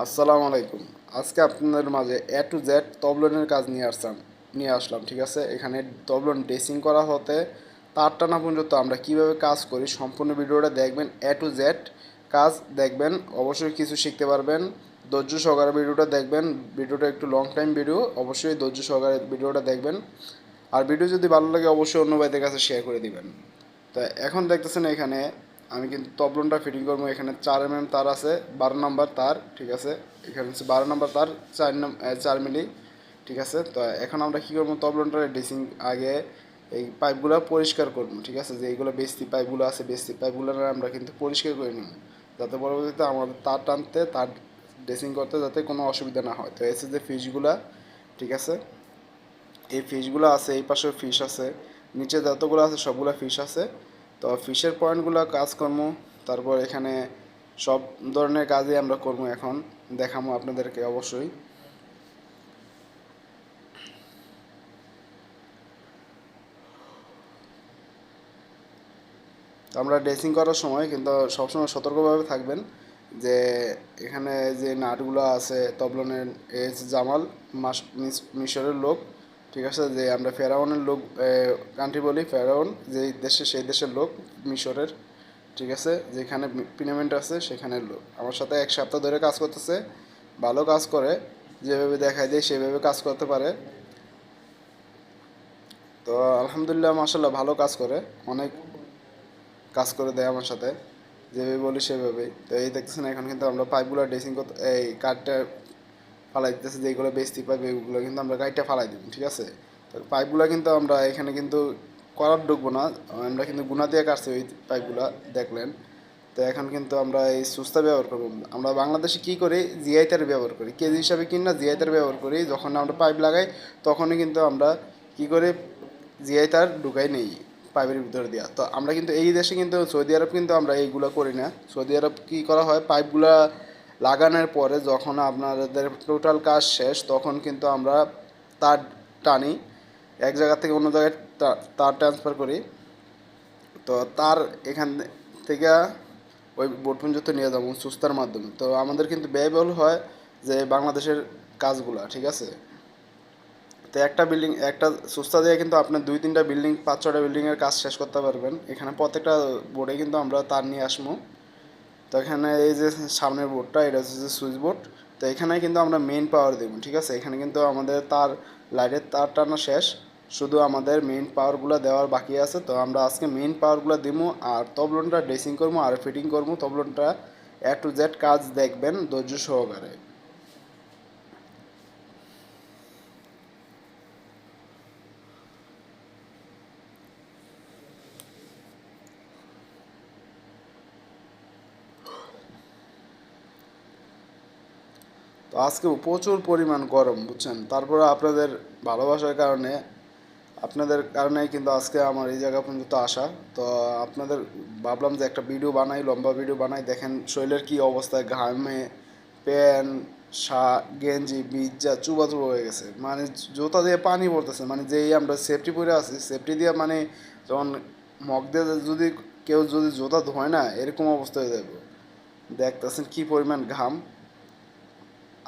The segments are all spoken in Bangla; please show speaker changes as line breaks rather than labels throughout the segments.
আসসালামু আলাইকুম। আজকে আপনাদের মাঝে এ টু জেড তবলনের কাজ নিয়ে আসলাম নিয়ে আসলাম, ঠিক আছে? এখানে তবলন ড্রেসিং করা হতে তার টানা পর্যন্ত আমরা কীভাবে কাজ করি সম্পূর্ণ ভিডিওটা দেখবেন। এ টু জেড কাজ দেখবেন, অবশ্যই কিছু শিখতে পারবেন। ধৈর্য সহকারে ভিডিওটা দেখবেন, ভিডিওটা একটু লং টাইম ভিডিও অবশ্যই ধৈর্য সহকারে ভিডিওটা দেখবেন। আর ভিডিও যদি ভালো লাগে, অবশ্যই অন্য ভাইদের কাছে শেয়ার করে দিবেন। তো এখন দেখতেছেন এখানে আমি কিন্তু তবলনটা ফিটিং করব। এখানে চার এম এম তার আছে, বারো নম্বর তার, ঠিক আছে? এখানে হচ্ছে বারো নম্বর তার, চার চার মিলি, ঠিক আছে? তো এখন আমরা কী করব? তবলনটা ড্রেসিং আগে এই পাইপগুলো পরিষ্কার করব, ঠিক আছে? যে এইগুলো বেস্তি পাইপগুলো আছে, বেস্তি পাইপগুলো আমরা কিন্তু পরিষ্কার করে নেব। যাতে পরবর্তীতে আমাদের তার টানতে, তার ড্রেসিং করতে যাতে কোনো অসুবিধা না হয়। তো এসে যে ফিশগুলা ঠিক আছে? এই ফিশগুলো আছে, এই পাশে ফিশ আছে, নিচে যতগুলো আছে, সবগুলো ফিশ আছে। তো ফিশের পয়েন্টগুলো কাজকর্ম তারপর এখানে সব ধরনের কাজই আমরা করব এখন দেখাবো আপনাদেরকে অবশ্যই। আমরা ড্রেসিং করার সময় কিন্তু সবসময় সতর্কভাবে থাকবেন যে এখানে যে নাটগুলো আছে, তবলনের এজ জামাল মিস- মিশরের লোক। ঠিক আছে? যে আমরা ফেরাউনের লোক কান্ট্রি বলি, ফেরাউন, যেই দেশে, সেই দেশের লোক, মিশরের, ঠিক আছে? যেখানে পিনামেন্ট আছে, সেখানের লোক। আমার সাথে এক সপ্তাহ ধরে কাজ করতেছে, ভালো কাজ করে, যেভাবে দেখায় দেয়, সেভাবে কাজ করতে পারে। তো আলহামদুলিল্লাহ মাসাল্লাহ ভালো কাজ করে, অনেক কাজ করে দেয় আমার সাথে। যেভাবে বলি, সেভাবেই। তো এই দেখতেছেন, এখন কিন্তু আমরা পাইপগুলো ড্রেসিং করতে, এই কাঠটা ফালাই দিতেছে যেগুলো বেস্তি পাইপ এগুলো কিন্তু আমরা গাড়িটা ফালাই দিব, ঠিক আছে? তো পাইপগুলো কিন্তু আমরা এখানে কিন্তু করার ঢুকবো না, আমরা কিন্তু গুণা দিয়ে কাটছি ওই পাইপগুলো, দেখলেন। তো এখন কিন্তু আমরা এই সুস্তা ব্যবহার করব। আমরা বাংলাদেশে কী করি? জিআই তার ব্যবহার করি। কেজি হিসাবে কিনা জিআই তার ব্যবহার করি। যখন আমরা পাইপ লাগাই, তখনই কিন্তু আমরা কী করে? জিআই তার ঢুকাই নেই পাইপের ভিতরে দেওয়া তো আমরা কিন্তু এই দেশে কিন্তু সৌদি আরব কিন্তু আমরা এইগুলো করি না। সৌদি আরব কী করা হয়? পাইপগুলা লাগানোর পরে যখন আপনাদের টোটাল কাজ শেষ, তখন কিন্তু আমরা তার টানি, এক জায়গা থেকে অন্য জায়গায় তার ট্রান্সফার করি। তো তার এখান থেকে ওই বোট পর্যন্ত নিয়ে যাব, সুস্তার মাধ্যমে। তো আমাদের কিন্তু ব্যয়বহুল হয় যে বাংলাদেশের কাজগুলা, ঠিক আছে? তো একটা বিল্ডিং একটা সুস্তা দিয়ে কিন্তু আপনার দুই, তিনটা বিল্ডিং পাঁচ ছটা বিল্ডিংয়ের কাজ শেষ করতে পারবেন। এখানে প্রত্যেকটা বোর্ডে কিন্তু আমরা তার নিয়ে আসব। তো এখানে এই যে সামনের বোর্ডটা এটা হচ্ছে যে সুইচ বোর্ড তো এখানে কিন্তু আমরা মেন পাওয়ার দেবো, ঠিক আছে? এখানে কিন্তু আমাদের তার লাইটের তার টানা শেষ। শুধু আমাদের মেইন পাওয়ারগুলো দেওয়ার বাকি আছে। তো আমরা আজকে মেইন পাওয়ারগুলো দেবো আর তবলনটা ড্রেসিং করব আর ফিটিং করব তবলনটা এ টু জেড কাজ দেখবেন ধৈর্য সহকারে। আজকে প্রচুর পরিমাণ গরম, বুঝছেন? তারপরে আপনাদের ভালোবাসার কারণে, আপনাদের কারণেই কিন্তু আজকে আমার এই জায়গা পর্যন্ত আসা। তো আপনাদের ভাবলাম যে একটা ভিডিও বানাই, লম্বা ভিডিও বানাই, দেখেন শরীরের কী অবস্থায় ঘামে প্যান্ট শা গেঞ্জি বিজ্জা চুবা চুবা হয়ে গেছে। মানে জুতা দিয়ে পানি পড়তেছে মানে যেই আমরা সেফটি পরে আছি সেফটি দিয়ে মানে যখন মগ দিয়ে যদি কেউ যদি জুতা ধোয় না, এরকম অবস্থা হয়ে যাবে। দেখতেছেন কী পরিমাণ ঘাম।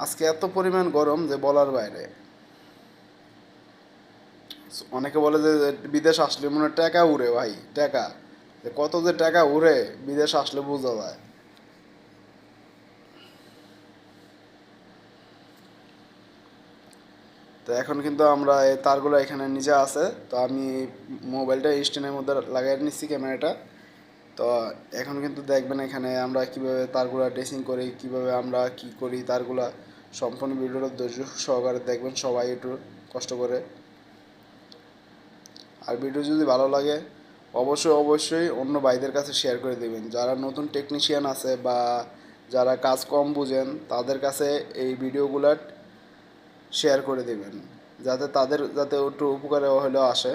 আজকে এত পরিমাণ গরম যে বলার বাইরে। অনেকে বলে যে বিদেশ আসলে মনে টাকা উড়ে ভাই, টাকা। কত যে টাকা উড়ে বিদেশ আসলে বোঝা যায়। তো এখন কিন্তু আমরা এই তারগুলো এখানে নিজে আছে, তো আমি মোবাইলটা স্ট্যান্ডের মধ্যে লাগাই নিচ্ছি ক্যামেরাটা। তো এখন কিন্তু দেখবেন এখানে আমরা কীভাবে তারগুলো ড্রেসিং করি, কীভাবে আমরা কি করি তারগুলা সম্পূর্ণ ভিডিওটা ধৈর্য সহকারে দেখবেন, সবাই একটু কষ্ট করে। আর ভিডিও যদি ভালো লাগে, অবশ্যই অবশ্যই অন্য ভাইদের কাছে শেয়ার করে দেবেন। যারা নতুন টেকনিশিয়ান আছে বা যারা কাজ কম বুঝেন, তাদের কাছে এই ভিডিওগুলো শেয়ার করে দেবেন। যাতে তাদের, যাতে একটু উপকারে হলেও আসে।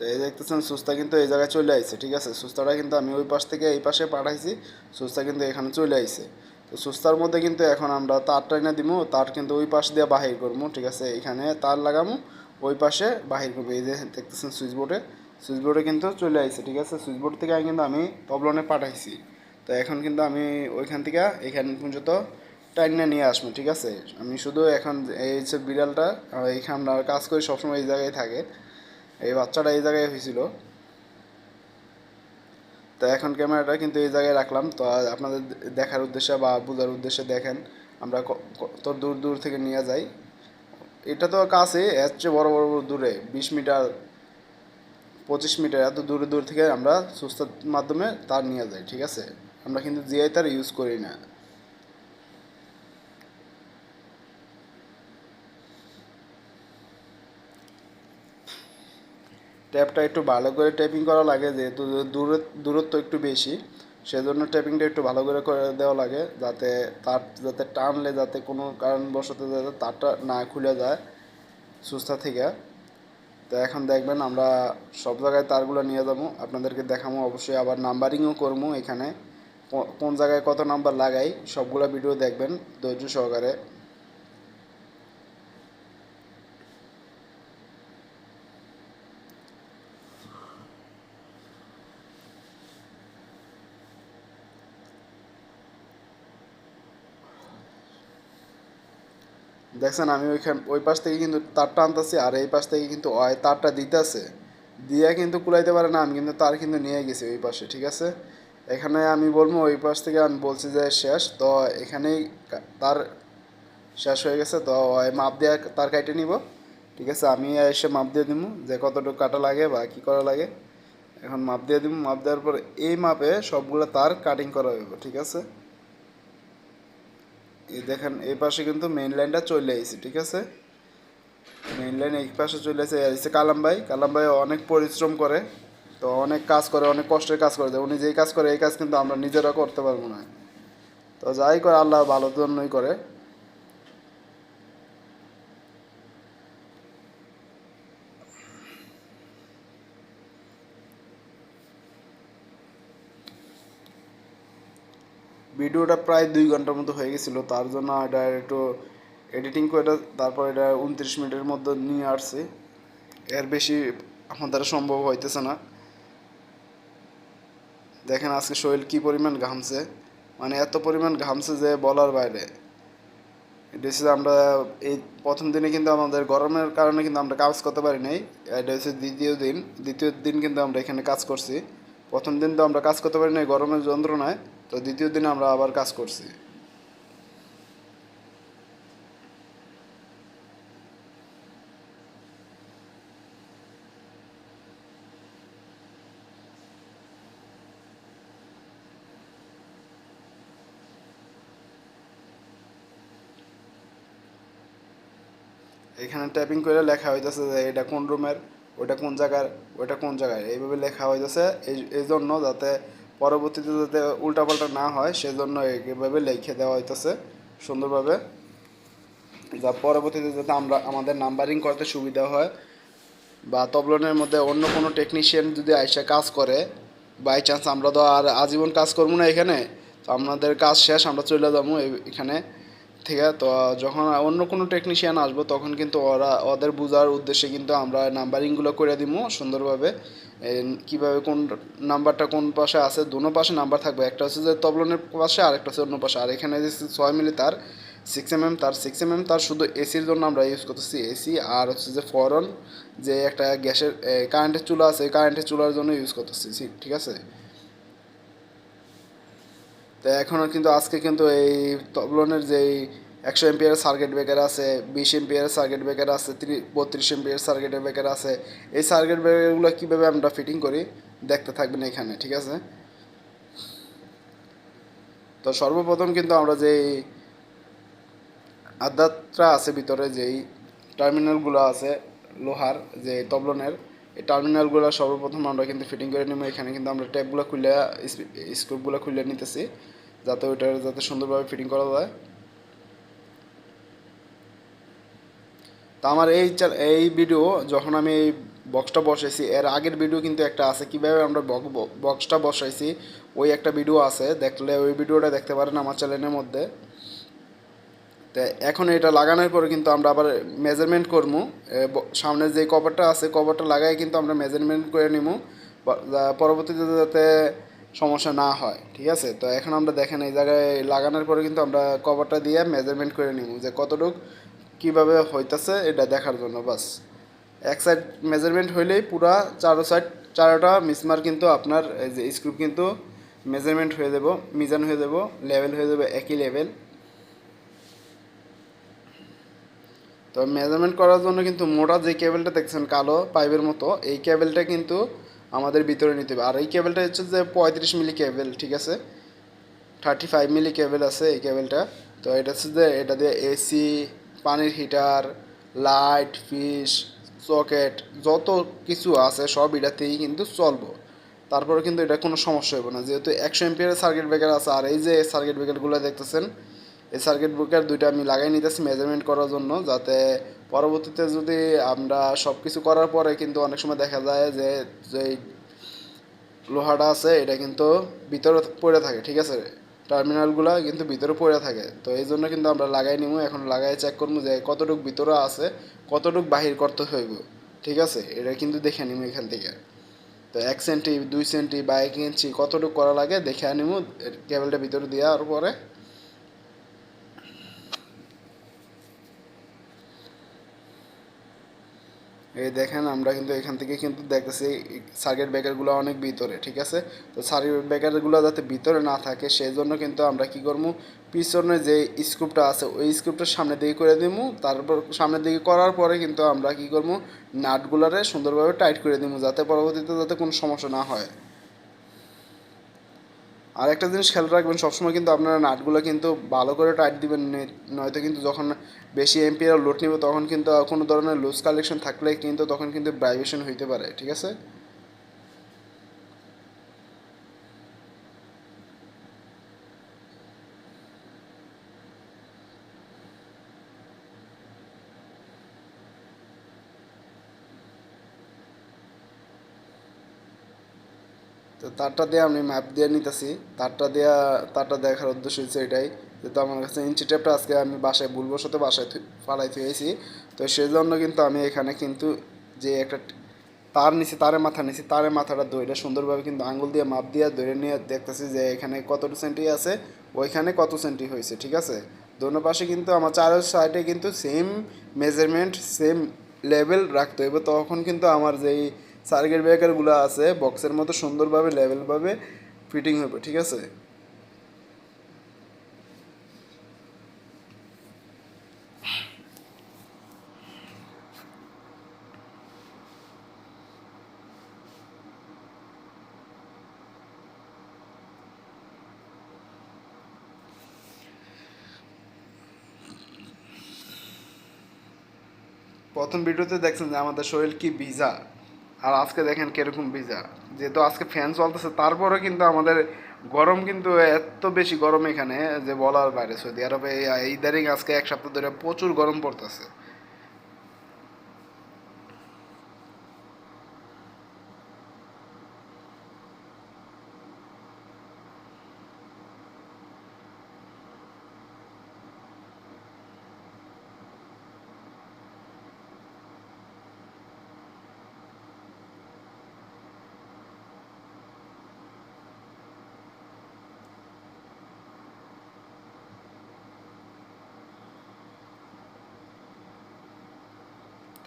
তো এই দেখতেছেন, সুস্তা কিন্তু এই জায়গায় চলে আইছে, ঠিক আছে? সুস্তাটা কিন্তু আমি ওই পাশ থেকে এই পাশে পাঠাইছি, সুস্তা কিন্তু এখানে চলে আইছে। তো সুস্তার মধ্যে কিন্তু এখন আমরা তার টাইনা দিব তার কিন্তু ওই পাশ দিয়ে বাহির করব ঠিক আছে? এখানে তার লাগামো, ওই পাশে বাহির করব। এই যে দেখতেছেন সুইচ বোর্ডে সুইচ বোর্ডে কিন্তু চলে আসছে ঠিক আছে? সুইচ বোর্ড থেকে কিন্তু আমি তবলনে পাঠাইছি। তো এখন কিন্তু আমি ওইখান থেকে এখান পর্যন্ত টাইনে নিয়ে আসব, ঠিক আছে? আমি শুধু এখন এই যে বিড়ালটা এইখানে কাজ করি, সবসময় এই জায়গায় থাকে। এই বাচ্চাটা এই জায়গায় হয়েছিল। তো এখন ক্যামেরাটা কিন্তু এই জায়গায় রাখলাম। তো আপনাদের দেখার উদ্দেশ্যে বা বোঝার উদ্দেশ্যে দেখেন, আমরা কত দূর দূর থেকে নিয়ে যাই। এটা তো কাছে, এর চেয়ে বড় বড় দূরে, বিশ মিটার, পঁচিশ মিটার, এত দূরে, দূর থেকে আমরা সুস্থার মাধ্যমে তার নিয়ে যাই, ঠিক আছে? আমরা কিন্তু জিআই তার ইউজ করি না। ট্যাপটা একটু ভালো করে ট্যাপিং করা লাগে, যেহেতু দূরে, দূরত্ব একটু বেশি, সেজন্য ট্যাপিংটা একটু ভালো করে করে দেওয়া লাগে, যাতে তার, যাতে টানলে যাতে কোনো কারণবশত যাতে তারটা না খুলে যায় সুস্থা থেকে। তো এখন দেখবেন আমরা সব জায়গায় তারগুলো নিয়ে যাব, আপনাদেরকে দেখাবো, অবশ্যই আবার নাম্বারিংও করব এখানে কোন জায়গায় কত নাম্বার লাগাই, সবগুলো ভিডিও দেখবেন, ধৈর্য সহকারে। দেখছেন, আমি ওইখান, ওই পাশ থেকে কিন্তু তারটা আনতেছি আর এই পাশ থেকে কিন্তু তারটা দিতেছে। দিয়ে কিন্তু কুলাইতে পারে না, আমি কিন্তু তার কিন্তু নিয়ে গেছি ওই পাশে, ঠিক আছে? এখানে আমি বলব, ওই পাশ থেকে আমি বলছি যে শেষ, তো এখানেই তার শেষ হয়ে গেছে, তো মাপ দিয়ে তার কাটে নিব, ঠিক আছে? আমি এসে মাপ দিয়ে দিব যে কতটুকু কাটা লাগে বা কী করা লাগে। এখন মাপ দিয়ে দিব মাপ দেওয়ার পর এই মাপে সবগুলো তার কাটিং করা হইব, ঠিক আছে? দেখেন, এই পাশে কিন্তু মেইন লাইনটা চলে আসছে ঠিক আছে? মেইন লাইন এই পাশে চলে আসে এসে কালাম ভাই। কালাম ভাই অনেক পরিশ্রম করে, তো অনেক কাজ করে, অনেক কষ্টের কাজ করে। উনি যেই কাজ করে, এই কাজ কিন্তু আমরা নিজেরা করতে পারব না। তো যাই করে, আল্লাহ ভালোর জন্যই করে। ভিডিওটা প্রায় দুই ঘণ্টার মতো হয়ে গেছিল, তার জন্য এটা একটু এডিটিং করে তারপর এটা উনত্রিশ মিনিটের মধ্যে নিয়ে আসছি। এর বেশি আমার দ্বারা সম্ভব হইতেছে না। দেখেন আজকে শরীর কি পরিমাণ ঘামছে। মানে এত পরিমাণ ঘামছে যে বলার বাইরে। এটা হচ্ছে আমরা এই প্রথম দিনে কিন্তু আমাদের গরমের কারণে কিন্তু আমরা কাজ করতে পারি নাই। এটা হচ্ছে দ্বিতীয় দিন দ্বিতীয় দিন কিন্তু আমরা এখানে কাজ করছি। প্রথম দিন তো আমরা কাজ করতে পারি নাই গরমের যন্ত্রণায়। তো দ্বিতীয় দিনে আমরা আবার কাজ করছি। এখানে টাইপিং করে লেখা হইতেছে যে এটা কোন রুমের ওটা কোন জায়গার ওটা কোন জায়গায় এইভাবে লেখা হইতেছে এই এই জন্য যাতে পরবর্তীতে যাতে উল্টাপাল্টা না হয়, সেজন্য এইভাবে লিখে দেওয়া হইতেছে সুন্দরভাবে। যা পরবর্তীতে যাতে আমরা, আমাদের নাম্বারিং করতে সুবিধা হয় বা তবলনের মধ্যে অন্য কোনো টেকনিশিয়ান যদি আইসা কাজ করে, বাই চান্স আমরা তো আর আজীবন কাজ করব না এখানে, তো আমাদের কাজ শেষ, আমরা চলে যাব এখানে ঠিক আছে তো যখন অন্য কোনো টেকনিশিয়ান আসব, তখন কিন্তু ওরা, ওদের বোঝার উদ্দেশ্যে কিন্তু আমরা নাম্বারিংগুলো করে দিব সুন্দরভাবে। কীভাবে কোন নাম্বারটা কোন পাশে আছে, দুনো পাশে নাম্বার থাকবে। একটা হচ্ছে যে তবলনের পাশে, আর একটা হচ্ছে অন্য পাশে। আর এখানে যে ছয় মিলি তার সিক্স এম এম তার সিক্স এম এম তার শুধু এসির জন্য আমরা ইউজ করতেছি এসি আর হচ্ছে যে ফরন, যে একটা গ্যাসের কারেন্টের চুলা আছে কারেন্টের চুলার জন্য ইউজ করতেছি। ঠিক আছে? তো এখনও কিন্তু আজকে কিন্তু এই তবলনের যেই একশো এমপিয়ার সার্কিট ব্রেকার আছে, বিশ এমপিয়ার সার্কিট ব্রেকার আছে, ত্রি, বত্রিশ এমপিয়ার সার্কিট ব্রেকার আছে। এই সার্কিট ব্রেকারগুলো কীভাবে আমরা ফিটিং করি, দেখতে থাকবেন এখানে, ঠিক আছে? তো সর্বপ্রথম কিন্তু আমরা যেই আদাতটা আছে ভিতরে, যেই টার্মিনালগুলো আছে, লোহার, যে তবলনের, এই টার্মিনালগুলো সর্বপ্রথম আমরা কিন্তু ফিটিং করে নেব। এখানে কিন্তু আমরা ট্যাপগুলো খুলে স্ক্রুপগুলো খুলে নিতেছি, যাতে ওইটার যাতে সুন্দরভাবে ফিটিং করা যায়। তো আমার এই এই ভিডিও যখন আমি এই বক্সটা বসাইছি, এর আগের ভিডিও কিন্তু একটা আছে। কীভাবে আমরা বক্সটা বসাইছি, ওই একটা ভিডিও আছে। দেখলে ওই ভিডিওটা দেখতে পারেন আমার চ্যানেলের মধ্যে। তো তো এখন এটা লাগানোর পরে কিন্তু আমরা আবার মেজারমেন্ট করব। সামনে যে কভারটা আছে কভারটা লাগাই কিন্তু আমরা মেজারমেন্ট করে নিব। পরবর্তীতে যাতে সমস্যা না হয়, ঠিক আছে? তো এখন আমরা দেখেন এই জায়গায় লাগানোর পরে কিন্তু আমরা কভারটা দিয়ে মেজারমেন্ট করে নিব যে কতটুক কীভাবে হইতাছে, এটা দেখার জন্য, বাস। এক সাইড মেজারমেন্ট হইলেই পুরা চারো সাইড চারোটা মিসমার কিন্তু আপনার যে স্ক্রুপ কিন্তু মেজারমেন্ট হয়ে যাব, মিজান হয়ে যাব লেভেল হয়ে যাবে একই লেভেল তো মেজারমেন্ট করার জন্য কিন্তু মোটা যে কেবেলটা দেখছেন, কালো পাইপের মতো, এই কেবেলটা কিন্তু আমাদের ভিতরে নিতে হবে। আর এই কেবেলটা হচ্ছে যে পঁয়ত্রিশ মিলি কেবেল ঠিক আছে? থার্টি ফাইভ মিলি কেবেল আছে এই কেবেলটা তো এটা হচ্ছে যে, এটা দিয়ে এসি পানির হিটার, লাইট ফিশ সকেট, যত কিছু আছে সব এটাতেই কিন্তু চলবো। তারপরে কিন্তু এটা কোনো সমস্যা হবে না। যেহেতু একশো এমপিয়ারের সার্কিট ব্রেকার আছে, আর এই যে সার্কিট ব্রেকারগুলো দেখতেছেন, এই সার্কিট ব্রেকার দুইটা আমি লাগাই নিতেছি মেজারমেন্ট করার জন্য, যাতে পরবর্তীতে যদি আমরা সব কিছু করার পরে কিন্তু অনেক সময় দেখা যায় যে যে লোহাটা আছে, এটা কিন্তু ভিতরে পড়ে থাকে, ঠিক আছে? টার্মিনালগুলো কিন্তু ভিতরে পড়ে থাকে। তো এই জন্য কিন্তু আমরা লাগাই নিব এখন লাগাই চেক করব যে কতটুকু ভিতরে আছে, কতটুকু বাহির করতে হইব, ঠিক আছে? এটা কিন্তু দেখে নিব এখান থেকে। তো এক সেন্টি দুই সেন্টি বা এক ইঞ্চি কতটুকু করা লাগে দেখে নিব কেবলটা ভিতরে দেওয়ার পরে এই দেখেন, আমরা কিন্তু এখান থেকে কিন্তু দেখতেছি সার্কিট ব্রেকারগুলো অনেক ভিতরে, ঠিক আছে? তো সার্কিট ব্রেকারগুলো যাতে ভিতরে না থাকে সেই জন্য কিন্তু আমরা কি করব? পিছনে যে স্ক্রুপটা আছে, ওই স্ক্রুপটা সামনে দিকে করে দিব। তারপর সামনের দিকে করার পরে কিন্তু আমরা কি করব? নাটগুলারে সুন্দরভাবে টাইট করে দিব, যাতে পরবর্তীতে যাতে কোনো সমস্যা না হয়। আর একটা জিনিস খেয়াল রাখবেন, সবসময় কিন্তু আপনারা নাটগুলো কিন্তু ভালো করে টাইট দিবেন নয়তো কিন্তু যখন বেশি এমপিআর লোড নেবে তখন কিন্তু কোনো ধরনের লুজ কালেকশন থাকলে কিন্তু তখন কিন্তু ভাইব্রেশন হইতে পারে, ঠিক আছে? তারটা দিয়ে আমি ম্যাপ দিয়ে নিতেছি। তারটা দেওয়া তারটা দেখার উদ্দেশ্য হচ্ছে এটাই যেহেতু আমার কাছে ইঞ্চি টেপটা আজকে আমি বাসায়, ভুলবশত বাসায় ফালাই থুয়েছি তো সেই জন্য কিন্তু আমি এখানে কিন্তু যে একটা তার নিচে, তারে মাথা নিচে, তারে মাথাটা ধরে সুন্দরভাবে কিন্তু আঙ্গুল দিয়ে মাপ দিয়ে ধরে নিয়ে দেখতেছি যে এখানে কত সেন্টি আছে, ওইখানে কত সেন্টি হয়েছে ঠিক আছে? দোনো পাশে কিন্তু আমার চার সাইডে কিন্তু সেম মেজারমেন্ট সেম লেভেল রাখতে হবে তখন কিন্তু আমার যেই সার্কিট ব্রেকারগুলো আছে, বক্সের মতো সুন্দরভাবে, লেভেলভাবে ফিটিং হবে, ঠিক আছে? প্রথম ভিডিওতে দেখছেন যে আমাদের শরীর কি ভিজা। আর আজকে দেখেন কীরকম ভিজা যেহেতু আজকে ফ্যান চলতেছে তারপরে কিন্তু আমাদের গরম কিন্তু এত বেশি গরম এখানে যে বলার বাইরে সৌদি আরবে ইদারিং আজকে এক সপ্তাহ ধরে প্রচুর গরম পড়তেছে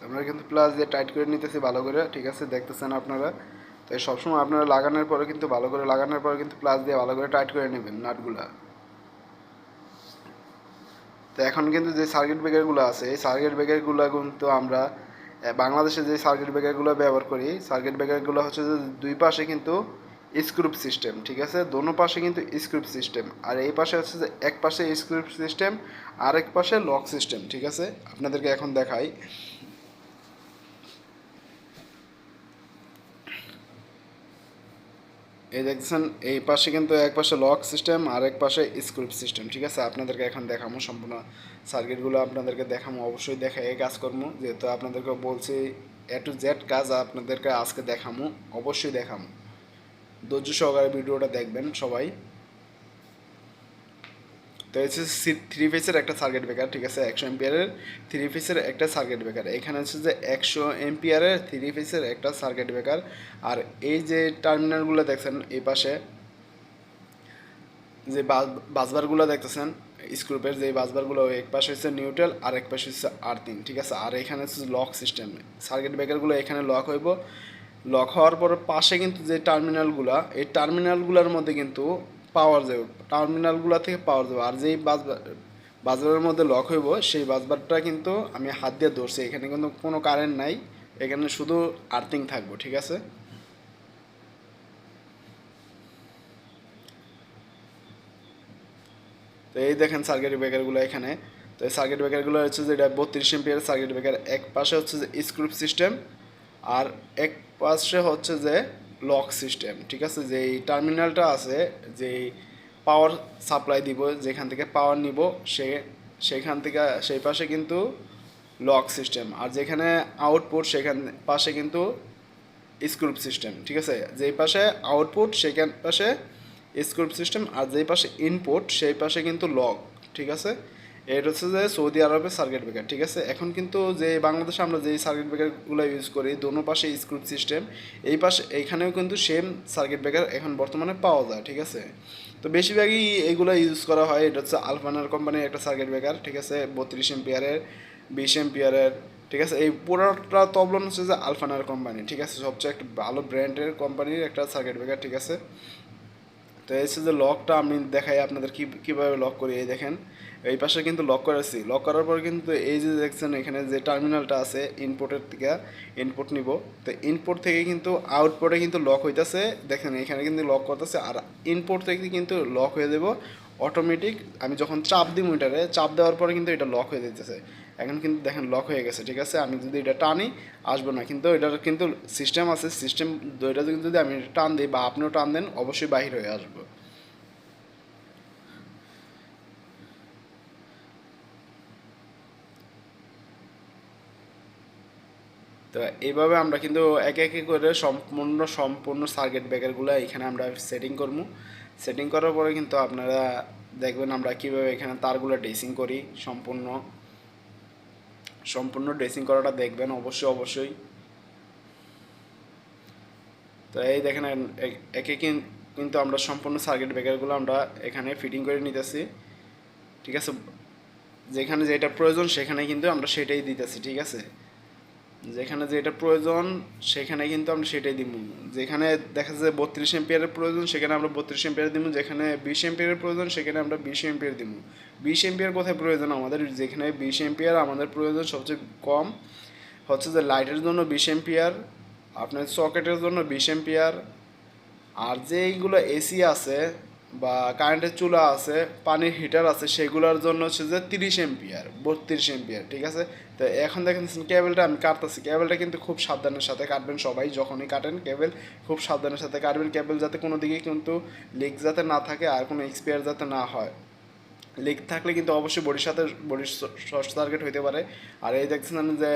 আমরা কিন্তু প্লাস দিয়ে টাইট করে নিতেছি ভালো করে, ঠিক আছে? দেখতেছেন আপনারা? তো সবসময় আপনারা লাগানোর পরে কিন্তু ভালো করে, লাগানোর পরে কিন্তু প্লাস দিয়ে ভালো করে টাইট করে নেবেন নাটগুলা তো এখন কিন্তু যে সার্কিট ব্রেকারগুলো আছে, এই সার্কিট ব্রেকারগুলো কিন্তু আমরা বাংলাদেশে যে সার্কিট ব্রেকারগুলো ব্যবহার করি সার্কিট ব্রেকারগুলো হচ্ছে যে দুই পাশে কিন্তু স্ক্রুপ সিস্টেম ঠিক আছে? দোনো পাশে কিন্তু স্ক্রুপ সিস্টেম আর এই পাশে হচ্ছে যে এক পাশে স্ক্রুপ সিস্টেম আর এক পাশে লক সিস্টেম ঠিক আছে? আপনাদেরকে এখন দেখাই। এই দেখছেন, এই পাশে কিন্তু এক পাশে লক সিস্টেম আর এক পাশে স্ক্রুপ সিস্টেম ঠিক আছে? আপনাদেরকে এখন দেখামো সম্পূর্ণ সার্কিটগুলো আপনাদেরকে দেখামো, অবশ্যই দেখা এই কাজকর্ম। যেহেতু আপনাদেরকে বলছি এ টু জেড কাজ, আপনাদেরকে আজকে দেখামো, অবশ্যই দেখামো। ধৈর্য সহকারে ভিডিওটা দেখবেন সবাই। তো হচ্ছে থ্রি ফেসের একটা সার্কিট ব্রেকার ঠিক আছে? একশো এম্পিয়ারের থ্রি ফেসের একটা সার্কিট ব্রেকার এখানে হচ্ছে যে একশো এম্পিয়ারের থ্রি ফেসের একটা সার্কিট ব্রেকার আর এই যে টার্মিনালগুলো দেখছেন, এই পাশে যে বাসবারগুলো দেখতেছেন স্ক্রুপের যে বাসবারগুলো এক পাশে হচ্ছে নিউট্রাল আর এক পাশে হচ্ছে আর্থিং ঠিক আছে? আর এখানে হচ্ছে লক সিস্টেম সার্কিট ব্রেকারগুলো এখানে লক হইব। লক হওয়ার পর পাশে কিন্তু যে টার্মিনালগুলো এই টার্মিনালগুলোর মধ্যে কিন্তু পাওয়ার যাবে টার্মিনালগুলো থেকে পাওয়ার যাবে আর যেই বাস বাসবারের মধ্যে লক হইব, সেই বাসবারটা কিন্তু আমি হাত দিয়ে ধরছি। এখানে কিন্তু কোনো কারেন্ট নাই, এখানে শুধু আর্থিং থাকব, ঠিক আছে? তো এই দেখেন সার্কিট ব্রেকারগুলো এখানে। তো এই সার্কিট ব্রেকারগুলো হচ্ছে যে এটা বত্রিশ এমপিয়ার সার্কিট ব্রেকার এক পাশে হচ্ছে যে স্ক্রুপ সিস্টেম আর এক পাশে হচ্ছে যে লক সিস্টেম, ঠিক আছে? যে এই টার্মিনালটা আছে যে পাওয়ার সাপ্লাই দিব, যেখান থেকে পাওয়ার নিব, সে, সেখান থেকে, সেই পাশে কিন্তু লক সিস্টেম। আর যেখানে আউটপুট সেখান পাশে কিন্তু স্ক্রুপ সিস্টেম, ঠিক আছে? যেই পাশে আউটপুট সেখান পাশে স্ক্রুপ সিস্টেম, আর যেই পাশে ইনপুট সেই পাশে কিন্তু লক ঠিক আছে? এটা হচ্ছে যে সৌদি আরবের সার্কিট ব্রেকার, ঠিক আছে? এখন কিন্তু যে বাংলাদেশে আমরা যেই সার্কিট ব্রেকারগুলো ইউজ করি, দোনো পাশে স্ক্রুপ সিস্টেম এই পাশে, এইখানেও কিন্তু সেম সার্কিট ব্রেকার এখন বর্তমানে পাওয়া যায়, ঠিক আছে? তো বেশিরভাগই এইগুলো ইউজ করা হয়, এটা হচ্ছে আলফানার কোম্পানির একটা সার্কিট ব্রেকার, ঠিক আছে? বত্রিশ এম্পিয়ারের বিশ এম্পিয়ারের ঠিক আছে? এই পুরোটা তবলন হচ্ছে যে আলফানার কোম্পানি ঠিক আছে? সবচেয়ে একটা ভালো ব্র্যান্ডের কোম্পানির একটা সার্কিট ব্রেকার, ঠিক আছে? তো এই যে লকটা আমি দেখাই আপনাদের কী, কীভাবে লক করি, এই দেখেন। এই পাশে কিন্তু লক করেছি। লক করার পর কিন্তু এই যে দেখছেন, এখানে যে টার্মিনালটা আছে ইনপুটের থেকে ইনপুট নিব। তো ইনপুট থেকে কিন্তু আউটপুটে কিন্তু লক হইতেছে। দেখেন, এখানে কিন্তু লক করতেছে। আর ইনপুট থেকে কিন্তু লক হয়ে দেবো অটোমেটিক আমি যখন চাপ দিই মিটারে চাপ দেওয়ার পরে কিন্তু এটা লক হয়ে যেতেছে এখন কিন্তু দেখেন লক হয়ে গেছে, ঠিক আছে? আমি যদি এটা টানি, আসব না। কিন্তু এটার কিন্তু সিস্টেম আছে সিস্টেম এটা যদি আমি টান দিই বা আপনিও টান দেন, অবশ্যই বাহির হয়ে আসব। তো এইভাবে আমরা কিন্তু একে একে করে সম্পূর্ণ সম্পূর্ণ সার্কিট ব্রেকারগুলো এখানে আমরা সেটিং করব। সেটিং করার পরে কিন্তু আপনারা দেখবেন আমরা কীভাবে এখানে তারগুলো ড্রেসিং করি সম্পূর্ণ। সম্পূর্ণ ড্রেসিং করাটা দেখবেন, অবশ্যই অবশ্যই। তো এই দেখেন একে কিন্তু আমরা সম্পূর্ণ সার্কিট ব্রেকারগুলো আমরা এখানে ফিটিং করে নিতেছি। ঠিক আছে? যেখানে যেটা প্রয়োজন, সেখানে কিন্তু আমরা সেটাই দিতেছি, ঠিক আছে? যেখানে যেটা প্রয়োজন, সেখানে কিন্তু আমরা সেটাই দিব যেখানে দেখা যায় বত্রিশ এম্পিয়ারের প্রয়োজন, সেখানে আমরা বত্রিশ এম্পিয়ার দিব যেখানে বিশ এম্পিয়ারের প্রয়োজন, সেখানে আমরা বিশ এম্পিয়ার দিব বিশ এম্পিয়ার কোথায় প্রয়োজন? আমাদের যেখানে বিশ এম্পিয়ার, আমাদের প্রয়োজন সবচেয়ে কম হচ্ছে যে লাইটের জন্য বিশ এম্পিয়ার, আপনার সকেটের জন্য বিশ এম্পিয়ার, আর যেইগুলো এসি আছে বা কারেন্টের চুলা আছে, পানির হিটার আছে, সেগুলোর জন্য হচ্ছে যে তিরিশ এম্পিয়ার বত্রিশ এম্পিয়ার ঠিক আছে? তো এখন দেখেন কেবেলটা আমি কাটতেছি। কেবেলটা কিন্তু খুব সাবধানের সাথে কাটবেন সবাই, যখনই কাটেন কেবেল খুব সাবধানের সাথে কাটবেন। কেবেল যাতে কোনো দিকে কিন্তু লিক যাতে না থাকে আর কোনো এক্সপায়ার যাতে না হয়। লিক থাকলে কিন্তু অবশ্যই বডির সাথে বডির শর্ট সার্কিট হইতে পারে। আর এই দেখছেন যে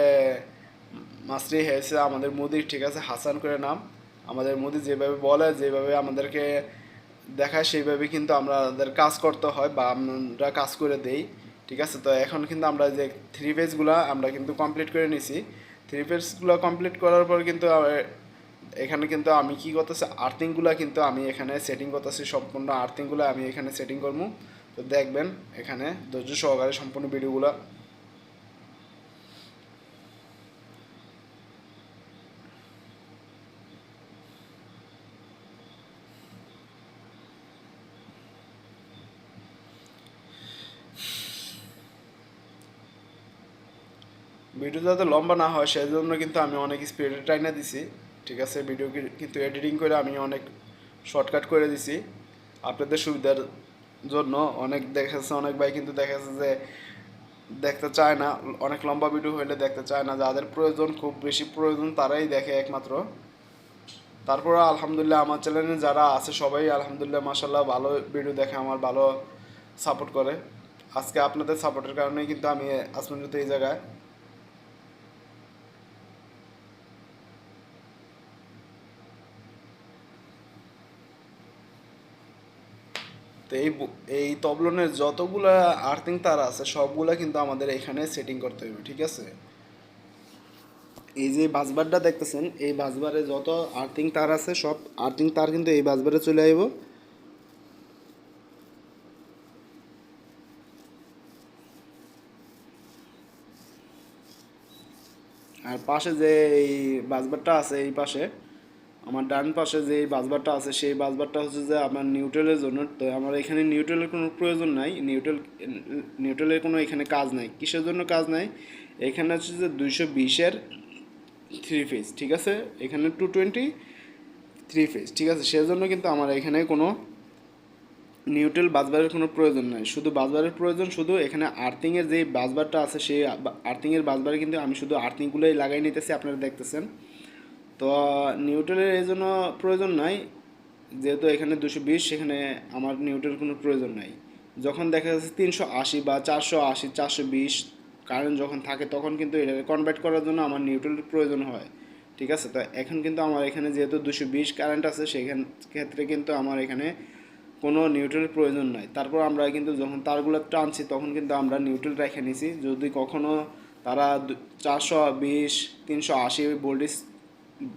মাসরি হয়েছে আমাদের মুদির, ঠিক আছে? হাসান করে নাম। আমাদের মুদি যেভাবে বলে, যেভাবে আমাদেরকে দেখায় সেইভাবে কিন্তু আমাদের কাজ করতে হয় বা আমরা কাজ করে দেই, ঠিক আছে? তো এখন কিন্তু আমরা যে থ্রি পেজগুলো আমরা কিন্তু কমপ্লিট করে নিছি। থ্রি পেজগুলো কমপ্লিট করার পর কিন্তু এখানে কিন্তু আমি কী করতেছি? আর্থিংগুলো কিন্তু আমি এখানে সেটিং করতেছি, সম্পূর্ণ আর্থিংগুলো আমি এখানে সেটিং করব। তো দেখবেন এখানে ধৈর্য সহকারে সম্পূর্ণ ভিডিওগুলো ভিডিও যাতে লম্বা না হয় সেই জন্য কিন্তু আমি অনেক স্পিডে টাইনা দিছি। ঠিক আছে? ভিডিও কিন্তু এডিটিং করে আমি অনেক শর্টকাট করে দিছি। আপনাদের সুবিধার জন্য অনেক দেখেছে অনেক ভাই কিন্তু দেখেছে যে দেখতে চায় না। অনেক লম্বা ভিডিও হইলে দেখতে চায় না। যাদের প্রয়োজন, খুব বেশি প্রয়োজন, তারাই দেখে একমাত্র। তারপরে আলহামদুলিল্লাহ আমার চ্যানেলে যারা আছে সবাই আলহামদুলিল্লাহ মাসাল্লাহ ভালো ভিডিও দেখে, আমার ভালো সাপোর্ট করে। আজকে আপনাদের সাপোর্টের কারণেই কিন্তু আমি আসমানিতে এই জায়গায় তো এই এই তবলনের যতগুলা আর্থিং তার আছে, সবগুলা কিন্তু আমাদের এখানে সেটিং করতে হবে ঠিক আছে? এই যে বাসবারটা দেখতেছেন, এই বাসবারে যত আর্থিং তার আছে, সব আর্থিং তার কিন্তু এই বাসবারে চলে আইব। আর পাশে যে এই বাসবারটা আছে, এই পাশে আমার ডান পাশে যে এই বাসবারটা আছে, সেই বাসবারটা হচ্ছে যে আমার নিউট্রালের জন্য। তো আমার এখানে নিউট্রেলের কোনো প্রয়োজন নাই। নিউট্রাল, নিউট্রালের কোনো এখানে কাজ নাই। কিসের জন্য কাজ নাই? এখানে হচ্ছে যে দুইশো বিশের থ্রি ফেজ ঠিক আছে? এখানে টু টোয়েন্টি থ্রি ফেজ ঠিক আছে? সেজন্য কিন্তু আমার এখানে কোনো নিউট্রাল বাসবারের কোনো প্রয়োজন নাই। শুধু বাসবারের প্রয়োজন, শুধু এখানে আর্থিংয়ের যে বাসবারটা আছে, সেই আর্থিংয়ের বাসবারে কিন্তু আমি শুধু আর্থিংগুলোই লাগাই নিতেছি, আপনারা দেখতেছেন। তো নিউট্রালের এই জন্য প্রয়োজন নাই। যেহেতু এখানে দুশো বিশ, সেখানে আমার নিউট্রাল কোনো প্রয়োজন নাই। যখন দেখা যাচ্ছে তিনশো আশি বা চারশো আশি, চারশো বিশ কারেন্ট যখন থাকে, তখন কিন্তু এটা কনভার্ট করার জন্য আমার নিউট্রালের প্রয়োজন হয়। ঠিক আছে? তো এখন কিন্তু আমার এখানে যেহেতু দুশো বিশ কারেন্ট আছে, সেখান ক্ষেত্রে কিন্তু আমার এখানে কোনো নিউট্রালের প্রয়োজন নাই। তারপর আমরা কিন্তু যখন তারগুলো টানছি, তখন কিন্তু আমরা নিউট্রাল রেখে নিছি। যদি কখনও তারা চারশো বিশ, তিনশো আশি ভোল্টেজ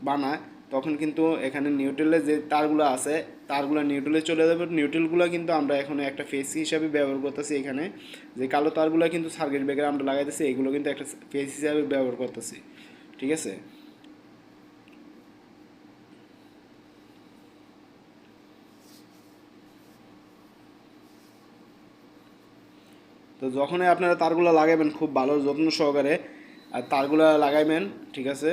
বানায়, তখন কিন্তু এখানে নিউট্রেলে যে তারগুলো আছে, তারগুলো নিউট্রেলে চলে যাবে। নিউট্রেলগুলো কিন্তু আমরা এখন একটা ফেস হিসাবে ব্যবহার করতেছি এখানে। যে কালো তারগুলো কিন্তু সার্কিট ব্রেকার আমরা লাগাইতেছি, এগুলো কিন্তু একটা ফেস হিসাবে ব্যবহার করতেছি। ঠিক আছে? তো যখনই আপনারা তারগুলো লাগাবেন, খুব ভালো যত্ন সহকারে, আর তারগুলো লাগাইবেন, ঠিক আছে?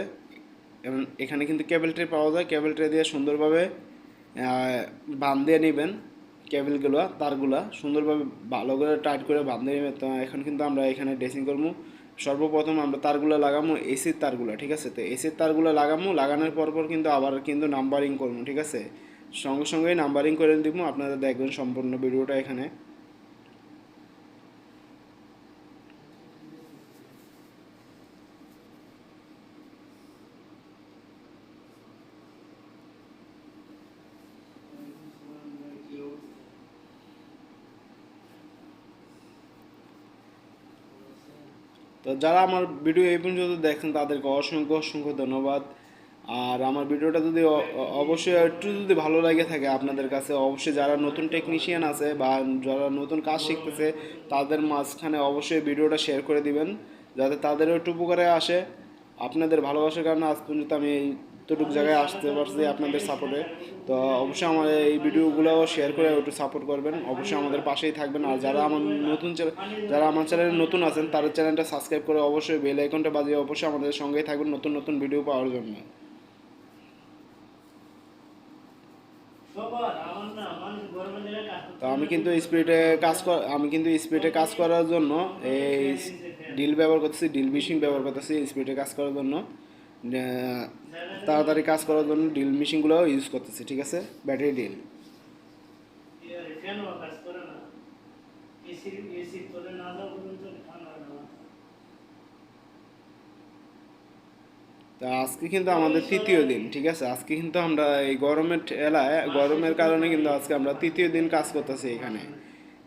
এবং এখানে কিন্তু কেবল ট্রে পাওয়া যায়। কেবল ট্রে দিয়ে সুন্দরভাবে বাঁধ দিয়ে নেবেন কেবলগুলো তারগুলা। সুন্দরভাবে ভালো করে টাইট করে বাঁধে নেবেন। তো এখন কিন্তু আমরা এখানে ড্রেসিং করব। সর্বপ্রথম আমরা তারগুলো লাগামো এসির তারগুলো, ঠিক আছে? তো এসির তারগুলো লাগামো লাগানোর পর পর কিন্তু আবার কিন্তু নাম্বারিং করব, ঠিক আছে? সঙ্গে সঙ্গেই নাম্বারিং করে দিব। আপনারা দেখবেন সম্পূর্ণ ভিডিওটা এখানে তো যারা আমার ভিডিও এই পর্যন্ত দেখেন, তাদেরকে অসংখ্য অসংখ্য ধন্যবাদ। আর আমার ভিডিওটা যদি অবশ্যই একটু যদি ভালো লাগে থাকে আপনাদের কাছে, অবশ্যই যারা নতুন টেকনিশিয়ান আছে বা যারা নতুন কাজ শিখতেছে, তাদের মাঝখানে অবশ্যই ভিডিওটা শেয়ার করে দিবেন, যাতে তাদেরও একটু উপকারে আসে। আপনাদের ভালোবাসার কারণে আজ পর্যন্ত আমি এইটুকু জায়গায় আসতে পারছি আপনাদের সাপোর্টে তো অবশ্যই আমার এই ভিডিওগুলো শেয়ার করে একটু সাপোর্ট করবেন। অবশ্যই আমাদের পাশেই থাকবেন। আর যারা আমার নতুন যারা আমার চ্যানেলে নতুন আছেন, তাদের চ্যানেলটা সাবস্ক্রাইব করে অবশ্যই বেল আইকনটা বাজিয়ে অবশ্যই আমাদের সঙ্গেই থাকবেন নতুন নতুন ভিডিও পাওয়ার জন্য। তো আমি কিন্তু স্পিডে কাজ কর, আমি কিন্তু স্পিডে কাজ করার জন্য এই ডিল ব্যবহার করতেছি ডিল মেশিন ব্যবহার করতেছি স্পিডে কাজ করার জন্য। তাড়াতাড়ি কাজ করার জন্য ড্রিল মেশিনগুলো ইউজ করতেছি, ঠিক আছে? ব্যাটারি
না
তা আজকে কিন্তু আমাদের তৃতীয় দিন, ঠিক আছে? আজকে কিন্তু আমরা এই গরমের এলায় গরমের কারণে কিন্তু আজকে আমরা তৃতীয় দিন কাজ করতেছি এখানে।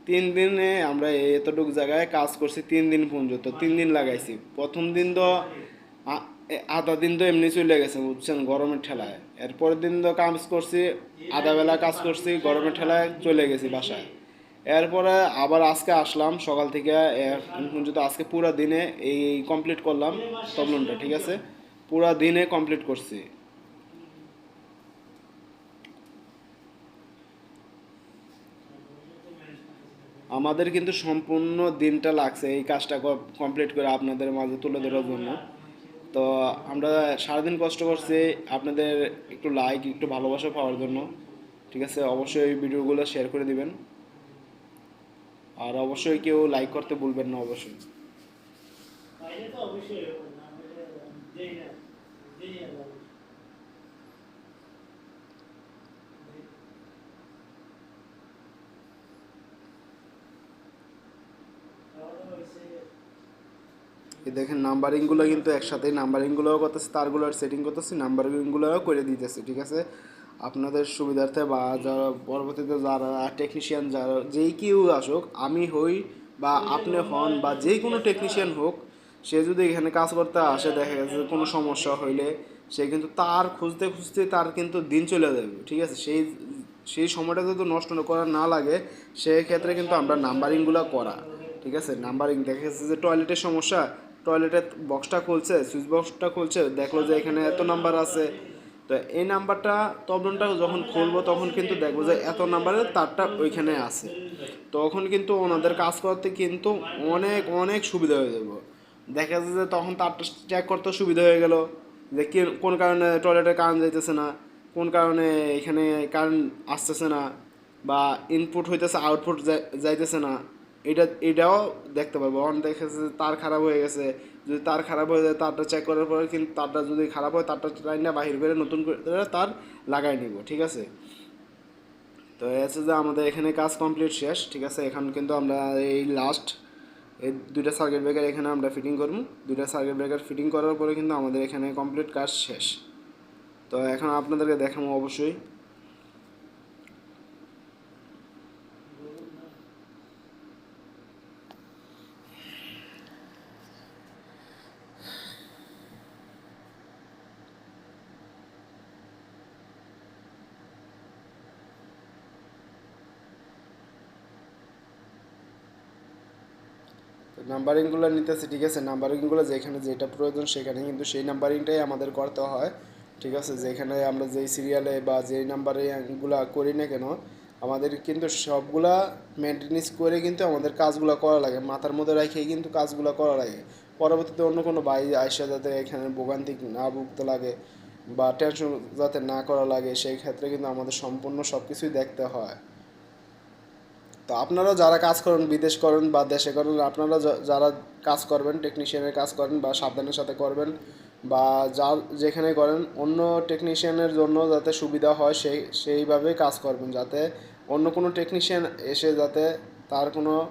তিন দিনে আমরা এতটুকু জায়গায় কাজ করছি তিন দিন পর্যন্ত, তিন দিন লাগাইছি। প্রথম দিন তো আধা দিন তো এমনি চলে গেছে, বুঝছেন, গরমের ঠেলায়। এরপরের দিন তো কাজ করছি, আধা বেলা কাজ করছি, গরমের ঠেলায় চলে গেছি বাসায়। এরপরে আবার আজকে আসলাম, সকাল থেকে পর্যন্ত আজকে পুরো দিনে এই কমপ্লিট করলাম তবলনটা, ঠিক আছে? পুরো দিনে কমপ্লিট করছি। আমাদের কিন্তু সম্পূর্ণ দিনটা লাগছে, এই কাজটা কমপ্লিট করে আপনাদের মাঝে তুলে ধরার জন্য। তো আমরা সারাদিন কষ্ট করছি, আপনাদের একটু লাইক একটু ভালোবাসা পাওয়ার জন্য। ঠিক আছে, অবশ্যই ভিডিওগুলো শেয়ার করে দিবেন। আর অবশ্যই কেউ লাইক করতে ভুলবেন না, অবশ্যই।
অবশ্যই হবে না হলে দেই না দেই না যাবে। তাহলে হয়েছে
এই দেখেন, নাম্বারিংগুলো কিন্তু একসাথে নাম্বারিংগুলোও করতেছি, তারগুলোর সেটিং করতেছি, নাম্বারিংগুলোও করে দিতেছি, ঠিক আছে? আপনাদের সুবিধার্থে বা যারা পরবর্তীতে যারা টেকনিশিয়ান যারা যেই কেউ আসুক, আমি হই বা আপনি হন বা যেই কোনো টেকনিশিয়ান হোক, সে যদি এখানে কাজ করতে আসে, দেখা গেছে কোনো সমস্যা হইলে, সে কিন্তু তার খুঁজতে খুঁজতে তার কিন্তু দিন চলে যাবে, ঠিক আছে? সেই সেই সময়টা যদি নষ্ট করা না লাগে, সেই ক্ষেত্রে কিন্তু আমরা নাম্বারিংগুলো করা, ঠিক আছে? নাম্বারিং, দেখা গেছে যে টয়লেটের সমস্যা টয়লেটের বক্সটা খুলছে, সুইচ বক্সটা খুলছে, দেখল যে এখানে এত নাম্বার আছে। তো এই নাম্বারটা তবলনটা যখন খুলবো তখন কিন্তু দেখব যে এত নাম্বারের তারটা ওইখানে আছে। তখন কিন্তু ওনাদের কাজ করতে কিন্তু অনেক অনেক সুবিধা হয়ে যাবে। দেখা যাচ্ছে যে তখন তারটা চেক করতে সুবিধা হয়ে গেল যে কোন কারণে টয়লেটে কারেন্ট যাইতেছে না, কোন কারণে এখানে কারেন্ট আসতেছে না, বা ইনপুট হইতেছে আউটপুট যাইতেছে না। এটা, এটাও দেখতে পারব। অন দেখেছে তার খারাপ হয়ে গেছে। যদি তার খারাপ হয়ে যায়, তারটা চেক করার পরে কিন্তু তারটা যদি খারাপ হয়, তারটা লাইন না বাহির করে নতুন করে তার লাগাই নিব, ঠিক আছে? তো হচ্ছে যে আমাদের এখানে কাজ কমপ্লিট শেষ, ঠিক আছে? এখন কিন্তু আমরা এই লাস্ট এই দুইটা সার্কিট ব্রেকার এখানে আমরা ফিটিং করব। দুইটা সার্কিট ব্রেকার ফিটিং করার পরে কিন্তু আমাদের এখানে কমপ্লিট কাজ শেষ। তো এখন আপনাদেরকে দেখাবো অবশ্যই। নাম্বারিংগুলো নিতেছে, ঠিক আছে? নাম্বারিংগুলো যেখানে যেটা প্রয়োজন সেখানে কিন্তু সেই নাম্বারিংটাই আমাদের করতে হয়, ঠিক আছে? যেখানে আমরা যেই সিরিয়ালে বা যেই নাম্বারিংগুলো করি না কেন, আমাদের কিন্তু সবগুলা মেনটেনেন্স করে কিন্তু আমাদের কাজগুলো করা লাগে। মাথার মধ্যে রেখেই কিন্তু কাজগুলো করা লাগে। পরবর্তীতে অন্য কোনো বাই আইসা যাতে এখানে ভোগান্তি না ভুগতে লাগে বা টেনশন যাতে না করা লাগে, সেই ক্ষেত্রে কিন্তু আমাদের সম্পূর্ণ সব কিছুই দেখতে হয়। তো আপনারা যারা কাজ করেন, বিদেশ করেন বা দেশে করেন, আপনারা যারা কাজ করবেন টেকনিশিয়ানের কাজ করেন বা সাবধানের সাথে করবেন বা যা যেখানে করেন, অন্য টেকনিশিয়ানের জন্য যাতে সুবিধা হয় সেই সেইভাবে কাজ করবেন যাতে অন্য কোনো টেকনিশিয়ান এসে যাতে তার কোনো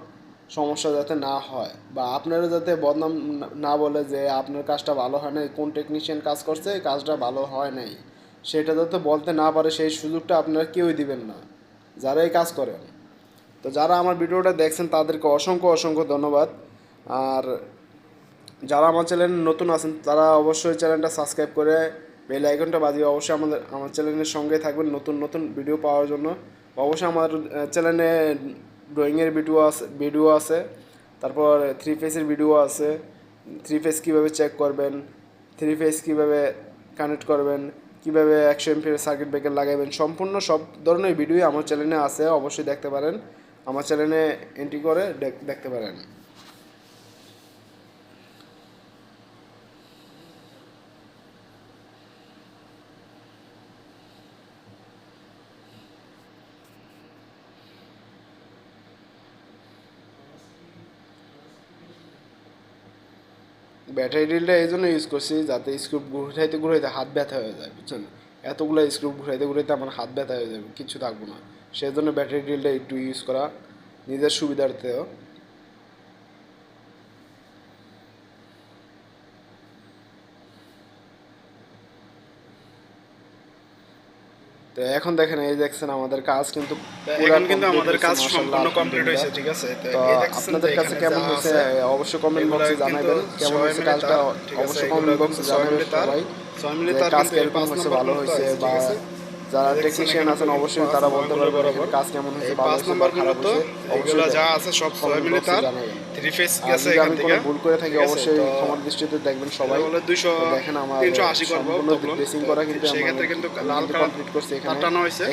সমস্যা যাতে না হয় বা আপনারা যাতে বদনাম না- বলে যে আপনার কাজটা ভালো হয় নাই, কোন টেকনিশিয়ান কাজ করছে কাজটা ভালো হয় নাই। সেটা যাতে বলতে না পারে, সেই সুযোগটা আপনারা কেউই দিবেন না। যারা এই কাজ করেন। তো যারা আমার ভিডিওটা দেখছেন, তাদেরকে অসংখ্য অসংখ্য ধন্যবাদ। আর যারা আমার চ্যানেল নতুন আছেন, তারা অবশ্যই চ্যানেলটা সাবস্ক্রাইব করে বেল আইকনটা বাজিয়ে অবশ্যই আমাদের, আমার চ্যানেলের সঙ্গে থাকবেন নতুন নতুন ভিডিও পাওয়ার জন্য। অবশ্যই আমার চ্যানেলে ড্রয়িংয়ের ভিডিও আছে ভিডিও আছে, তারপর থ্রি ফেসের ভিডিও আছে। থ্রি ফেস কীভাবে চেক করবেন থ্রি ফেস কীভাবে কানেক্ট করবেন, কীভাবে একশো এমপির সার্কিট ব্রেকার লাগাবেন, সম্পূর্ণ সব ধরনের ভিডিওই আমার চ্যানেলে আছে, অবশ্যই দেখতে পারেন। আমার চ্যানেলে এন্ট্রি করে, দেখ- দেখতে পারেন। ব্যাটারি ড্রিলটা এই জন্য ইউজ করছি যাতে স্ক্রুপ ঘুরাইতে ঘুরাইতে হাত ব্যথা হয়ে যায়, বুঝছেন? এতগুলো স্ক্রুপ ঘুরাইতে ঘুরাইতে আমার হাত ব্যথা হয়ে যাবে কিছু থাকব না। সেই জন্য ব্যাটারি ড্রিলটা একটু ইউজ করা নিজের সুবিধার্থেও। তো এখন দেখেন এই দেখছেন আমাদের কাজ কিন্তু
এখন কিন্তু আমাদের কাজ সম্পূর্ণ কমপ্লিট হয়েছে ঠিক আছে? তো
আপনাদের কাছে কেমন হয়েছে অবশ্যই কমেন্ট বক্সে জানাবেন কেমন হয়েছে কাজটা? অবশ্যই কমেন্ট বক্সে জানাবেন
তার,
সবাই। কাজ কীরকম হয়েছে ভালো হয়েছে বা? যারা টেকনিশিয়ান আছেন অবশ্যই তারা বলতে। এখানে কাজ কেমন হয়েছে
পাঁচ নম্বর যা আছে সব সবাই মিলে তার। থ্রি
যদি
এখান থেকে।
ভুল করে থাকি অবশ্যই ক্ষমার দৃষ্টিতে দেখবেন সবাই।
এটা 200
দেখেন আমার
380 করব
সম্পূর্ণ। করা কিন্তু
সেই ক্ষেত্রে কিন্তু লাল কালার
কমপ্লিট করছে এখানে।
টানা হয়েছে।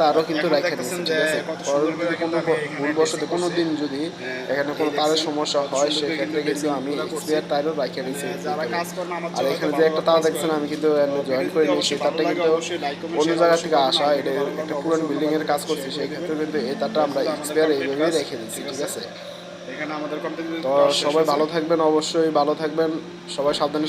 তারও কিন্তু
এখন
দিয়েছে ঠিক
যে
আছে?
কত সুন্দর করে
কোনো ভুলবশত কোনো দিন যদি
হ্যাঁ,
এখানে কোনো তারের সমস্যা হয় সেক্ষেত্রে
কিন্তু
আমি এক্সপিয়ার তারও রেখে দিয়েছি
যারা কাজ করেন আমার
আর এখানে যে একটা তার দেখছেন আমি কিন্তু জয়েন করে নিয়েছি তারটা কিন্তু অন্য জায়গা থেকে আসা এটা একটা পুরান বিল্ডিং এর কাজ করছি সেই ক্ষেত্রে কিন্তু এই তারটা আমরা এক্সপিয়ার এইভাবেই রেখে দিচ্ছি
ঠিক
ঠিক
আছে?
তো সবাই ভালো থাকবেন অবশ্যই ভালো থাকবেন। সবাই সাবধানে